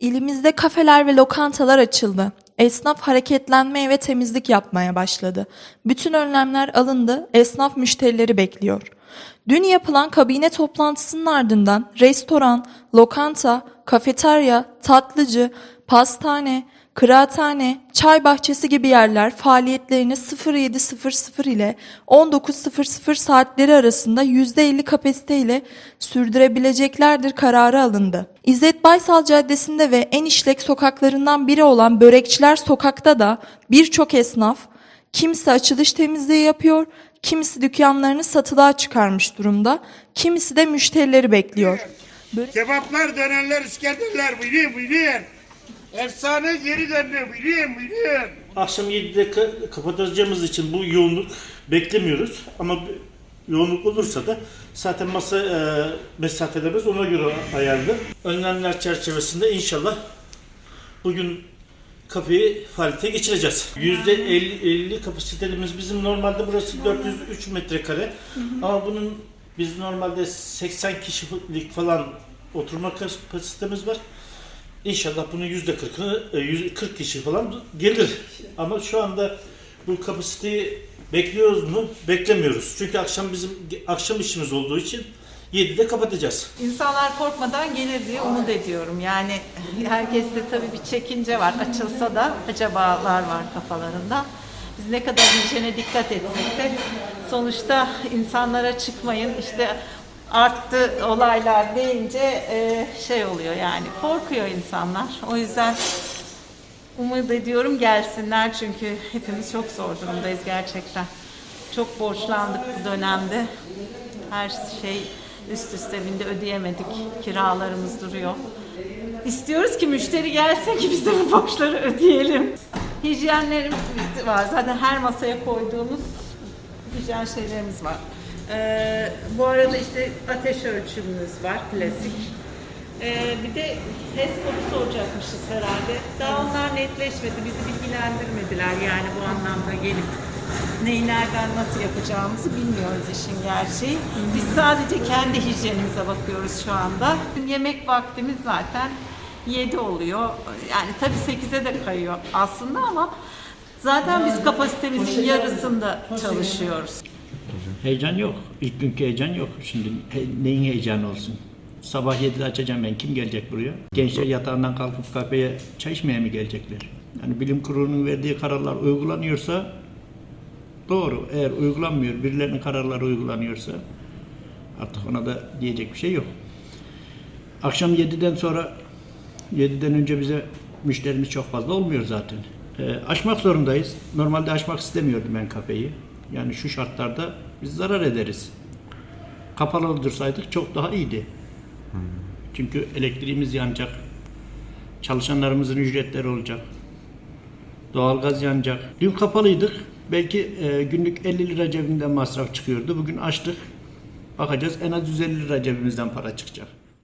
İlimizde kafeler ve lokantalar açıldı. Esnaf hareketlenmeye ve temizlik yapmaya başladı. Bütün önlemler alındı, esnaf müşterileri bekliyor. Dün yapılan kabine toplantısının ardından restoran, lokanta, kafeterya, tatlıcı, pastane, kıraathane, çay bahçesi gibi yerler faaliyetlerini 07.00 ile 19.00 saatleri arasında %50 kapasite ile sürdürebileceklerdir kararı alındı. İzzet Baysal Caddesi'nde ve en işlek sokaklarından biri olan Börekçiler Sokak'ta da birçok esnaf kimisi açılış temizliği yapıyor, kimisi dükkanlarını satılığa çıkarmış durumda, kimisi de müşterileri bekliyor. Kebaplar, dönerler, İskenderler, buyurun buyurun. Efsane geri döndü, buyurun buyurun. Akşam 7'de ka- kapatacağımız için bu yoğunluk beklemiyoruz. Ama yoğunluk olursa da zaten masa e, mesafelerimiz ona göre ayarlı. Önlemler çerçevesinde inşallah bugün kafeyi faaliyete geçireceğiz. %50 50 kapasitelerimiz bizim normalde burası 403 metrekare. Ama bunun biz normalde 80 kişilik falan oturma kapasitemiz var. İnşallah bunun yüzde kırkını, e, yüz- 40 kişi falan gelir. Ama şu anda bu kapasiteyi bekliyoruz mu? Beklemiyoruz. Çünkü akşam bizim akşam işimiz olduğu için 7'de kapatacağız. İnsanlar korkmadan gelir diye umut ediyorum. Yani herkeste tabii bir çekince var. Açılsa da acabalar var kafalarında. Biz ne kadar hijyene dikkat etsek de sonuçta insanlara çıkmayın işte arttı olaylar deyince e, şey oluyor yani korkuyor insanlar. O yüzden umut ediyorum gelsinler çünkü hepimiz çok zor durumdayız gerçekten. Çok borçlandık bu dönemde. Her şey üst üste bindi ödeyemedik. Kiralarımız duruyor. İstiyoruz ki müşteri gelsin ki biz de bu borçları ödeyelim. Hijyenlerimiz var. Zaten her masaya koyduğumuz hijyen şeylerimiz var. Ee, bu arada işte ateş ölçümümüz var klasik. Ee, bir de HES kodu soracakmışız herhalde. Daha onlar netleşmedi. Bizi bilgilendirmediler yani bu anlamda gelip neyi nereden nasıl yapacağımızı bilmiyoruz işin gerçeği. Biz sadece kendi hijyenimize bakıyoruz şu anda. Yemek vaktimiz zaten 7 oluyor. Yani tabii 8'e de kayıyor aslında ama zaten biz kapasitemizin yarısında çalışıyoruz. Heyecan yok. İlk günkü heyecan yok. Şimdi he- neyin heyecanı olsun? Sabah 7'de açacağım ben. Kim gelecek buraya? Gençler yatağından kalkıp kafeye çay içmeye mi gelecekler? Yani bilim kurulunun verdiği kararlar uygulanıyorsa doğru. Eğer uygulanmıyor, birilerinin kararları uygulanıyorsa artık ona da diyecek bir şey yok. Akşam 7'den sonra 7'den önce bize müşterimiz çok fazla olmuyor zaten. Ee, açmak zorundayız. Normalde açmak istemiyordum ben kafeyi. Yani şu şartlarda biz zarar ederiz. Kapalı dursaydık çok daha iyiydi. Çünkü elektriğimiz yanacak. Çalışanlarımızın ücretleri olacak. Doğalgaz yanacak. Dün kapalıydık. Belki e, günlük 50 lira cebimden masraf çıkıyordu. Bugün açtık. Bakacağız en az 150 lira cebimizden para çıkacak.